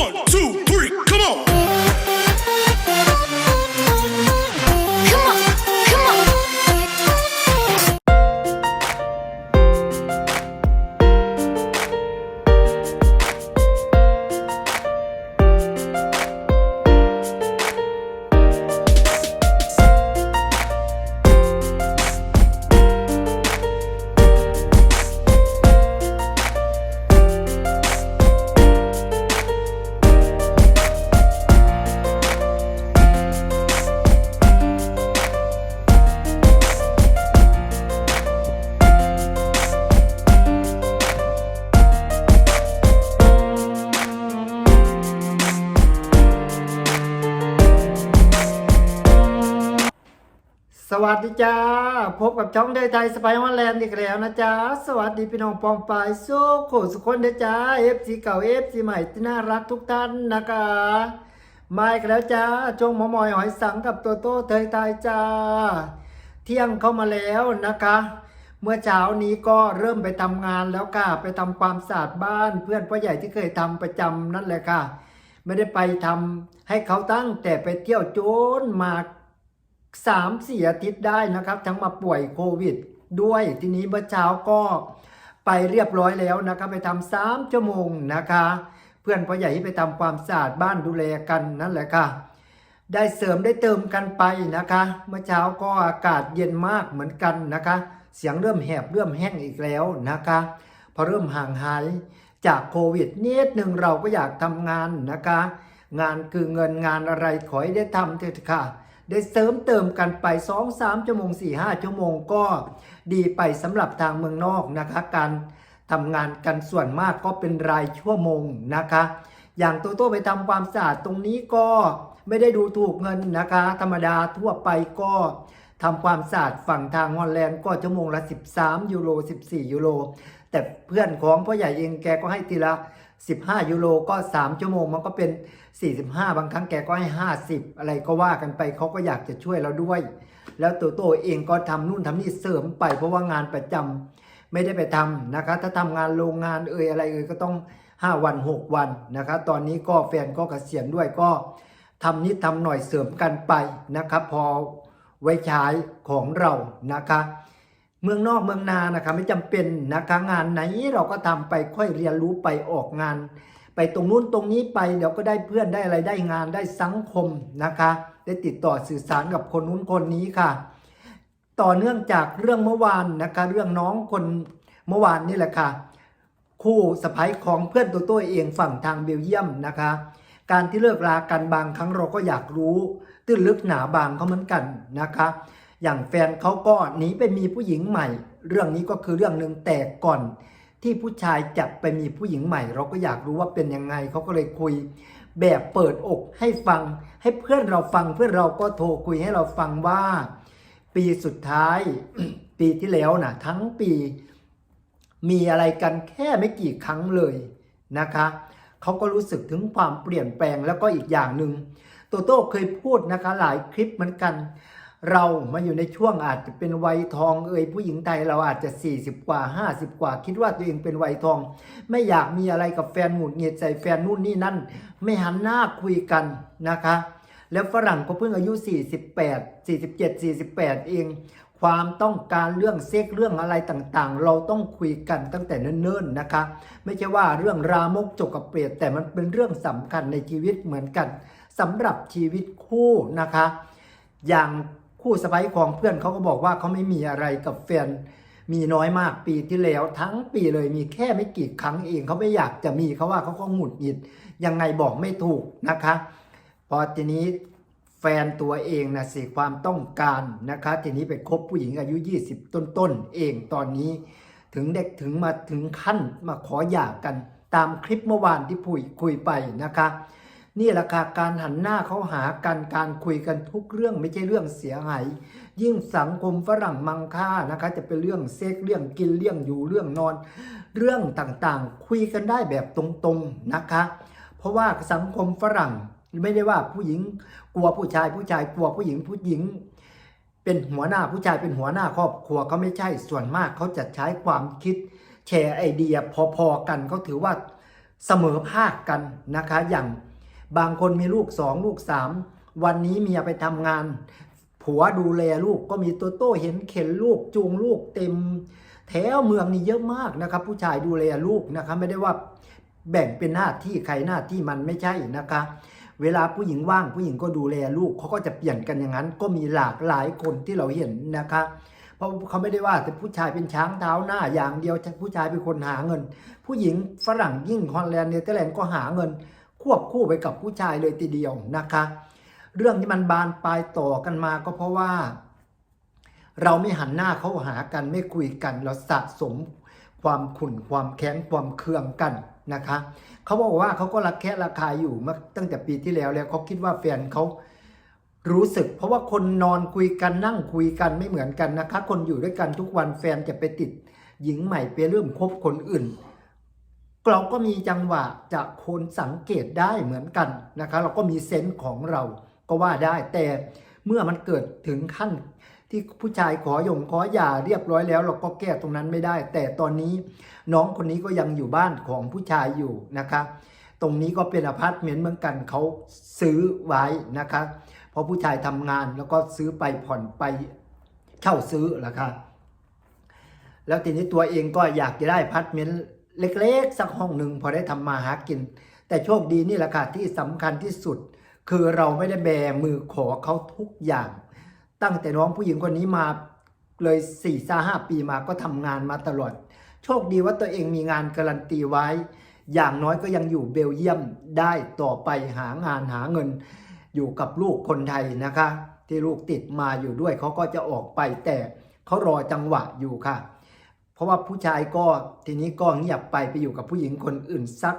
One, two, สวัสดีจ้า พบกับช่องเดยไทยสไปฮอนแลนด์อีกแล้วนะจ๊ะสวัสดีพี่น้องปองปายสู้โขสุขคนเดจ้าเอฟซีเก่าเอฟซีใหม่ที่น่ารักทุกท่านนะคะมาอีกแล้วจ้าจงหมอมอยหอยสังกับตัวโต้เทยไทยจ้า เที่ยงเข้ามาแล้วนะคะ เมื่อเช้านี้ก็เริ่มไปทำงานแล้วค่ะไปทำความสะอาดบ้าน เพื่อนพ่อใหญ่ที่เคยทำประจำนั่นแหละค่ะ ไม่ได้ไปทำให้เขาตั้งแต่ไปเที่ยวโจนมา สามสี่อาทิตย์ได้นะครับ ทั้งมาป่วยโควิด ด้วยทีนี้เมื่อเช้าก็ไปเรียบร้อยแล้วนะครับ ไปทำสามชั่วโมงนะคะ เพื่อนพ่อใหญ่ไปทำความสะอาดบ้านดูแลกันนั่นแหละค่ะ ได้เสริมได้เติมกันไปนะคะ เมื่อเช้าก็อากาศเย็นมากเหมือนกันนะคะ เสียงเริ่มแหบเริ่มแห้งอีกแล้วนะคะพอเริ่มห่างหายจากโควิดนิดหนึ่งเราก็อยากทำงานนะคะ งานคือเงินงานอะไรขอให้ได้ทำเถอะค่ะ ได้เสริมเติมกันไป 2 3 ชั่วโมง 4 5 ชั่วโมงก็ดีไปสำหรับทางเมืองนอกนะคะการทำงานกันส่วนมากก็เป็นรายชั่วโมงนะคะ อย่างโตโต้ไปทำความสะอาดตรงนี้ก็ไม่ได้ดูถูกเงินนะคะ ธรรมดาทั่วไปก็ทำความสะอาดฝั่งทางฮอลแลนด์ก็ชั่วโมงละ 13 ยูโร 14 ยูโร แต่เพื่อนของพ่อใหญ่เองแกก็ให้ทีละ 15 ยูโรก็ 3 ชั่วโมงมันก็เป็น 45 บางครั้งแกก็ให้ 50 อะไรก็ว่ากันไปเขาก็อยากจะช่วยเราด้วย แล้วตัวโตเองก็ทำนู่นทำนี่เสริมไป เพราะว่างานประจำไม่ได้ไปทำนะคะ ถ้าทำงานโรงงานเอ่ยอะไรเอ่ยก็ต้อง 5 วัน 6 วันนะคะ ตอนนี้ก็แฟนก็เกษียณด้วยก็ทำนิดทำหน่อยเสริมกันไปนะครับพอไว้ใช้ของเรานะคะ เมืองนอกเมืองนานะคะไม่จำเป็นนะคะงานไหนเราก็ทำไปค่อยเรียนรู้ไปออกงาน ไปตรงนู้นตรงนี้ไปเดี๋ยวก็ได้เพื่อนได้อะไรได้งานได้สังคมนะคะ ได้ติดต่อสื่อสารกับคนนู้นคนนี้ค่ะ ต่อเนื่องจากเรื่องเมื่อวานนะคะ เรื่องน้องคนเมื่อวานนี่แหละค่ะ คู่สะพ้ยของเพื่อนตัวตัวเองฝั่งทางเบลเยียมนะคะ การที่เลิกลากันบางครั้งเราก็อยากรู้ ตื้นลึกหนาบางเขาเหมือนกันนะคะ อย่างแฟนเขาก็หนีไปมีผู้หญิงใหม่ เรื่องนี้ก็คือเรื่องหนึ่งแต่ก่อน ที่ผู้ชายจะไปมีผู้หญิงใหม่ เราก็อยากรู้ว่าเป็นยังไงเขาก็เลยคุย แบบเปิดอกให้ฟัง ให้เพื่อนเราฟังเพื่อนเราก็โทรคุยให้เราฟังว่า ปีสุดท้าย ปีที่แล้วนะทั้งปี มีอะไรกันแค่ไม่กี่ครั้งเลยนะคะเขาก็รู้สึกถึงความเปลี่ยนแปลงแล้วก็อีกอย่างหนึ่งโตโต้เคยพูดนะคะหลายคลิปเหมือนกัน เรามาอยู่ในช่วงอาจจะเป็นวัยทองเอ่ยผู้หญิงไทยเราอาจจะ 40 กว่า 50 กว่า คิดว่าตัวเองเป็นวัยทอง ไม่อยากมีอะไรกับแฟนหงุดหงิดใส่แฟนนู่นนี่นั่น ไม่หันหน้าคุยกันนะคะ แล้วฝรั่งก็เพิ่งอายุ 48 47 48 เอง ความต้องการเรื่องเซ็กเรื่องอะไรต่างๆ เราต้องคุยกันตั้งแต่เนิ่นๆนะคะ ไม่ใช่ว่าเรื่องรามกจกกระเปรียดแต่มันเป็นเรื่องสำคัญในชีวิตเหมือนกันสำหรับชีวิตคู่นะคะ อย่าง คู่สะใภ้ของเพื่อนเขาก็บอกว่าเขาไม่มีอะไรกับแฟนมีน้อยมากปีที่แล้วทั้งปีเลยมีแค่ไม่กี่ครั้งเองเขาไม่อยากจะมีเขาว่าเขาก็หงุดหงิดยังไงบอกไม่ถูกนะคะ พอทีนี้แฟนตัวเองนะสิความต้องการนะคะ ทีนี้ไปคบผู้หญิงอายุ 20 ต้นๆเองตอนนี้ถึงเด็กถึงมาถึงขั้นมาขอหย่ากันตามคลิปเมื่อวานที่พูดคุยไปนะคะ นี่แหละค่ะการหันหน้าเขาหากันการคุยกันทุกเรื่องไม่ใช่เรื่องเสียหายยิ่งสังคมฝรั่งมังค่านะคะ จะเป็นเรื่องเซ็กเรื่องกินเรื่องอยู่เรื่องนอน เรื่องต่างๆ คุยกันได้แบบตรงๆนะคะ เพราะว่าสังคมฝรั่งไม่ได้ว่าผู้หญิงกลัวผู้ชายผู้ชายกลัวผู้หญิงผู้หญิง เป็นหัวหน้าผู้ชายเป็นหัวหน้าครอบครัวเขาไม่ใช่ส่วนมากเขาจะใช้ความคิดแชร์ไอเดียพอๆกันเขาถือว่าเสมอภาคกันนะคะอย่าง บางคนมีลูกสองลูกสามวันนี้เมียไปทำงาน ผัวดูแลลูกก็มีตัวโต้เห็นเข็นลูกจูงลูกเต็ม แถวเมืองนี่เยอะมากนะครับ ผู้ชายดูแลลูกนะคะไม่ได้ว่าแบ่งเป็นหน้าที่ใครหน้าที่มันไม่ใช่นะคะ เวลาผู้หญิงว่างผู้หญิงก็ดูแลลูกเขาก็จะเปลี่ยนกันอย่างนั้น ก็มีหลากหลายคนที่เราเห็นนะคะเพราะเขาไม่ได้ว่าแต่ผู้ชายเป็นช้างเท้าหน้าอย่างเดียวผู้ชายเป็นคนหาเงิน ผู้หญิงฝรั่งยิ่งฮอลแลนด์เนเธอร์แลนด์ก็หาเงิน ควบคู่ไปกับผู้ชายเลยทีเดียวนะคะ เรื่องที่มันบานปลายต่อกันมาก็เพราะว่า เราไม่หันหน้าเข้าหากันไม่คุยกัน เราสะสมความขุ่นความแค้นความเคืองกันนะคะเขาบอกว่าเขาก็รักแค่ราคาอยู่มาตั้งแต่ปีที่แล้วแล้วเขาคิดว่าแฟนเขารู้สึก เพราะว่าคนนอนคุยกันนั่งคุยกันไม่เหมือนกันนะคะ คนอยู่ด้วยกันทุกวันแฟนจะไปติด หญิงใหม่ไปเริ่มคบคนอื่น เราก็มีจังหวะจะคนสังเกตได้เหมือนกันนะคะ เราก็มีเซนส์ของเราก็ว่าได้ แต่เมื่อมันเกิดถึงขั้นที่ผู้ชายขอหยงขอหย่าเรียบร้อยแล้ว เราก็แก้ตรงนั้นไม่ได้ แต่ตอนนี้น้องคนนี้ก็ยังอยู่บ้านของผู้ชายอยู่นะคะ ตรงนี้ก็เป็นอพาร์ตเมนต์เหมือนกันเขาซื้อไว้นะคะเพราะผู้ชายทำงานแล้วก็ซื้อไปผ่อนไปเช่าซื้อแหละค่ะแล้วทีนี้ตัวเองก็อยากจะได้อพาร์ตเมนต์ เล็กๆ สักห้องหนึ่งพอได้ทำมาหากิน แต่โชคดีนี่แหละค่ะที่สำคัญที่สุด คือเราไม่ได้แบมือขอเขาทุกอย่าง ตั้งแต่น้องผู้หญิงคนนี้มาเลย4ี่าห้าปีมาก็ทำงานมาตลอด โชคดีว่าตัวเองมีงานการันตีไว้ อย่างน้อยก็ยังอยู่เบลเยียมได้ต่อไปหางานหาเงิน อยู่กับลูกคนไทยนะคะ ที่ลูกติดมาอยู่ด้วยเขาก็จะออกไปแต่เขารอจังหวะอยู่ค่ะ ราะว่าผู้ชายก็ทีนี้ก็เงียบไปไปอยู่กับผู้หญิงคนอื่นสัก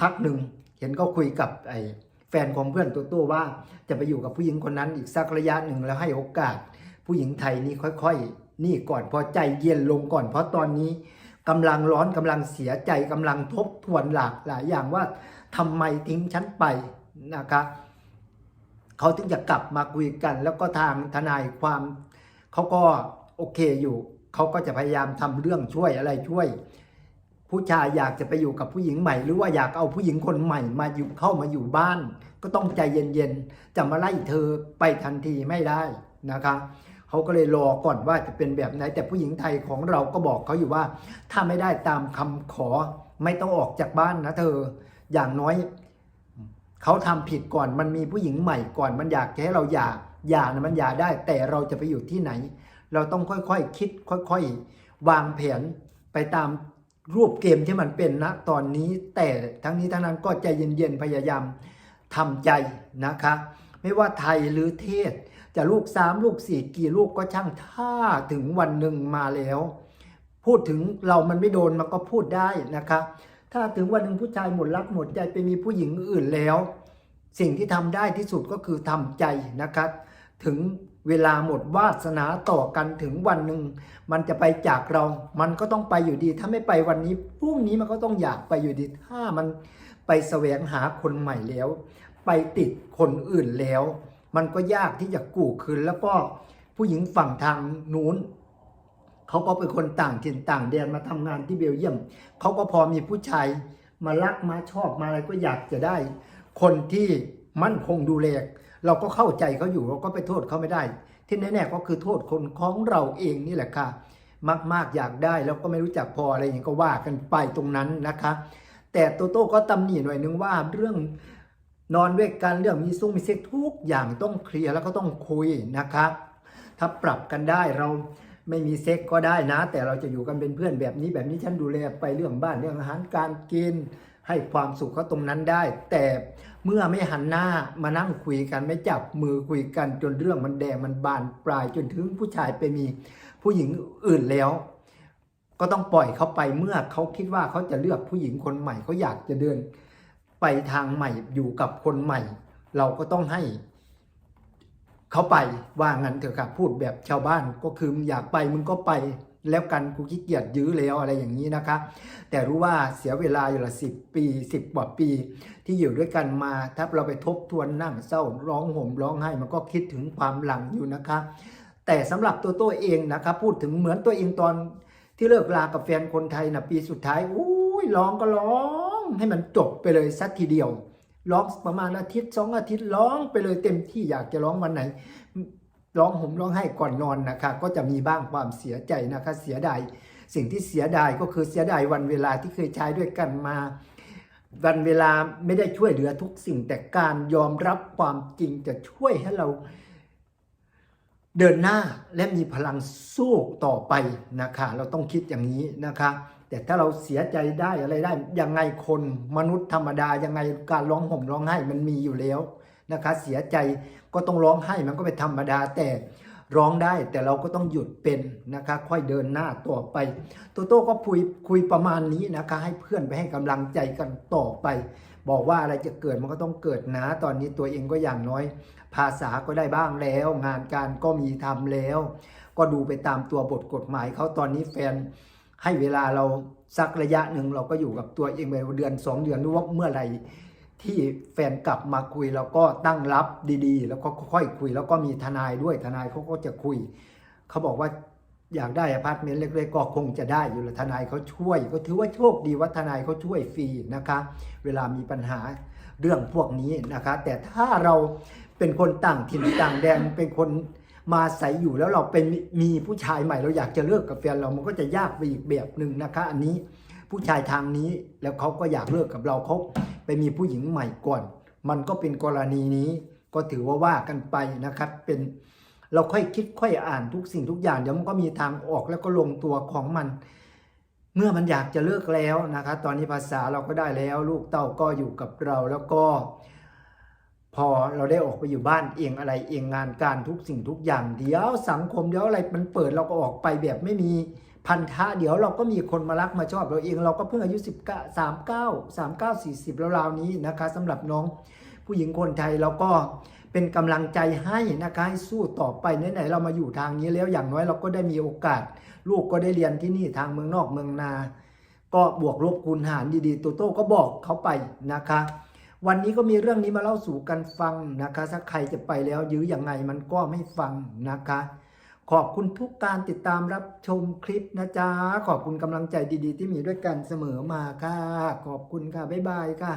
พักหนึ่งเห็นก็คุยกับไอ้แฟนของเพื่อนตัวตัวว่า จะไปอยู่กับผู้หญิงคนนั้นอีกสักระยะหนึ่งแล้วให้โอกาส ผู้หญิงไทยนี่ค่อยๆ นี่ก่อนพอใจเย็นลงก่อน เพราะตอนนี้กำลังร้อนกำลังเสียใจกำลังทบทวนหลากหลายอย่างว่าทำไมทิ้งฉันไปนะคะเขาถึงจะกลับมาคุยกัน แล้วก็ทางทนายความเขาก็โอเคอยู่ เขาก็จะพยายามทำเรื่องช่วยอะไรช่วย ผู้ชายอยากจะไปอยู่กับผู้หญิงใหม่ หรือว่าอยากเอาผู้หญิงคนใหม่มาอยู่เข้ามาอยู่บ้าน ก็ต้องใจเย็นๆจะมาไล่เธอไปทันทีไม่ได้นะคะเขาก็เลยรอก่อนว่าจะเป็นแบบไหน แต่ผู้หญิงไทยของเราก็บอกเขาอยู่ว่า ถ้าไม่ได้ตามคำขอไม่ต้องออกจากบ้านนะเธออย่างน้อยเขาทำผิดก่อนมันมีผู้หญิงใหม่ก่อนมันอยากให้เราหย่าหย่านะมันหย่าได้ แต่เราจะไปอยู่ที่ไหน เราต้องค่อยๆคคิดค่อยๆ วางแผนไปตามรูปเกมที่มันเป็นนะตอนนี้แต่ทั้งนี้ทั้งนั้นก็ใจเย็นๆพยายามทำใจนะคะ ไม่ว่าไทยหรือเทศ จะลูกสามลูกสี่กี่ลูกก็ช่างถ้าถึงวันหนึ่งมาแล้ว พูดถึงเรามันไม่โดนมันก็พูดได้นะคะ ถ้าถึงวันหนึ่งผู้ชายหมดรักหมดใจไปมีผู้หญิงอื่นแล้ว สิ่งที่ทำได้ที่สุดก็คือทำใจนะครับถึง เวลาหมดวาสนาต่อกันถึงวันหนึ่ง มันจะไปจากเรา มันก็ต้องไปอยู่ดี ถ้าไม่ไปวันนี้พรุ่งนี้มันก็ต้องอยากไปอยู่ดี ถ้ามันไปแสวงหาคนใหม่แล้ว ไปติดคนอื่นแล้ว มันก็ยากที่จะกู้คืนแล้วก็ผู้หญิงฝั่งทางนู้นเขาก็เป็นคนต่างถิ่นต่างแดนมาทำงานที่เบลเยียมเขาก็พอมีผู้ชายมารักมาชอบมาอะไรก็อยากจะได้ คนที่มั่นคงดูแล เราก็เข้าใจเขาอยู่เราก็ไปโทษเขาไม่ได้ ที่แน่ๆก็คือโทษคนของเราเองนี่แหละค่ะ มากๆอยากได้แล้วก็ไม่รู้จักพออะไรอย่างนี้ก็ว่ากันไปตรงนั้นนะคะ แต่โตโต้ก็ตำหนิหน่อยนึงว่าเรื่องนอนด้วยกันเรื่องมีซุ้งมีเซ็กทุกอย่างต้องเคลียร์แล้วก็ต้องคุยนะคะถ้าปรับกันได้เราไม่มีเซ็กก็ได้นะ แต่เราจะอยู่กันเป็นเพื่อนแบบนี้แบบนี้ฉันดูแลไปเรื่องบ้านเรื่องอาหารการกิน ให้ความสุขเขาตรงนั้นได้ แต่เมื่อไม่หันหน้ามานั่งคุยกันไม่จับมือคุยกันจนเรื่องมันแดงมันบานปลายจนถึงผู้ชายไปมีผู้หญิงอื่นแล้ว ก็ต้องปล่อยเขาไปเมื่อเขาคิดว่าเขาจะเลือกผู้หญิงคนใหม่เขาอยากจะเดิน ไปทางใหม่อยู่กับคนใหม่ เราก็ต้องให้เขาไปว่างั้นเถอะครับพูดแบบชาวบ้านก็คือมึงอยากไปมึงก็ไป แล้วกันกูขี้เกียจยื้อแล้วอะไรอย่างนี้นะคะ แต่รู้ว่าเสียเวลาอยู่ละสิบปีสิบกว่าปี ที่อยู่ด้วยกันมา ถ้าเราไปทบทวนนั่งเศร้าร้องห่มร้องไห้มันก็คิดถึงความหลังอยู่นะคะ แต่สำหรับตัวตัวเองนะคะพูดถึงเหมือนตัวเองตอนที่เลิกลากับแฟนคนไทยนะปีสุดท้ายอุ้ยร้องก็ร้องให้มันจบไปเลยสักทีเดียวร้องประมาณอาทิตย์สองอาทิตย์ร้องไปเลยเต็มที่อยากจะร้องวันไหน ร้องห่มร้องไห้ก่อนนอนนะคะ ก็จะมีบ้างความเสียใจนะคะ เสียดายสิ่งที่เสียดายก็คือเสียดายวันเวลาที่เคยใช้ด้วยกันมา วันเวลาไม่ได้ช่วยเหลือทุกสิ่งแต่การยอมรับความจริงจะช่วยให้เราเดินหน้าและมีพลังสู้ต่อไปนะคะ เราต้องคิดอย่างนี้นะคะ แต่ถ้าเราเสียใจได้อะไรได้ยังไงคนมนุษย์ธรรมดายังไงการร้องห่มร้องไห้มันมีอยู่แล้ว นะคะ เสียใจก็ต้องร้องไห้มันก็เป็นธรรมดาแต่ร้องได้แต่เราก็ต้องหยุดเป็นนะคะ ค่อยเดินหน้าต่อไปโตโต้ก็คุยคุยประมาณนี้นะคะ ให้เพื่อนไปให้กำลังใจกันต่อไป บอกว่าอะไรจะเกิดมันก็ต้องเกิดนะตอนนี้ตัวเองก็อย่างน้อย ภาษาก็ได้บ้างแล้ว งานการก็มีทำแล้ว ก็ดูไปตามตัวบทกฎหมายเขาตอนนี้แฟนให้เวลาเราสักระยะหนึ่งเราก็อยู่กับตัวเองไปเดือนสองเดือนหรือว่าเมื่อไหร่ ที่แฟนกลับมาคุยเราก็ตั้งรับดีๆ แล้วก็ค่อยคุย แล้วก็มีทนายด้วยทนายเขาก็จะคุย เขาบอกว่าอยากได้อพาร์ตเมนต์เล็กๆก็คงจะได้อยู่แหละทนายเขาช่วย ก็ถือว่าโชคดีว่าทนายเขาช่วยฟรีนะคะ เวลามีปัญหาเรื่องพวกนี้นะคะ แต่ถ้าเราเป็นคนต่างถิ่นต่างแดนเป็นคนมาอาศัยอยู่แล้วเราเป็นมีผู้ชายใหม่เราอยากจะเลิกกับแฟนเรามันก็จะยากไปอีกแบบหนึ่งนะคะ อันนี้ ผู้ชายทางนี้แล้วเขาก็อยากเลิกกับเราเขาไปมีผู้หญิงใหม่ก่อน มันก็เป็นกรณีนี้ก็ถือว่าว่ากันไปนะครับ เป็นเราค่อยคิดค่อยอ่านทุกสิ่งทุกอย่างเดี๋ยวมันก็มีทางออกแล้วก็ลงตัวของมัน เมื่อมันอยากจะเลิกแล้วนะคะตอนนี้ภาษาเราก็ได้แล้ว ลูกเต้าก็อยู่กับเราแล้วก็ พอเราได้ออกไปอยู่บ้านเองอะไรเองงานการทุกสิ่งทุกอย่าง เดี๋ยวสังคมเดี๋ยวอะไรมันเปิดเราก็ออกไปแบบไม่มี พันธะเดี๋ยวเราก็มีคนมารักมาชอบเราเองเราก็เพิ่งอายุ 19 39 39 40แล้วราวๆนี้นะคะสำหรับน้องผู้หญิงคนไทยเราก็เป็นกำลังใจให้นะคะให้สู้ต่อไปไหนๆเรามาอยู่ทางนี้แล้วอย่างน้อยเราก็ได้มีโอกาส ลูกก็ได้เรียนที่นี่ทางเมืองนอกเมืองนา ก็บวกลบคูณหารดีๆโตโต้ก็บอกเขาไปนะคะ วันนี้ก็มีเรื่องนี้มาเล่าสู่กันฟังนะคะถ้าใครจะไปแล้วยื้ออยังไงมันก็ไม่ฟังนะคะ ขอบคุณทุกการติดตามรับชมคลิปนะจ๊ะ ขอบคุณกำลังใจดีๆ ที่มีด้วยกันเสมอมาค่ะ ขอบคุณค่ะ บ๊ายบายค่ะ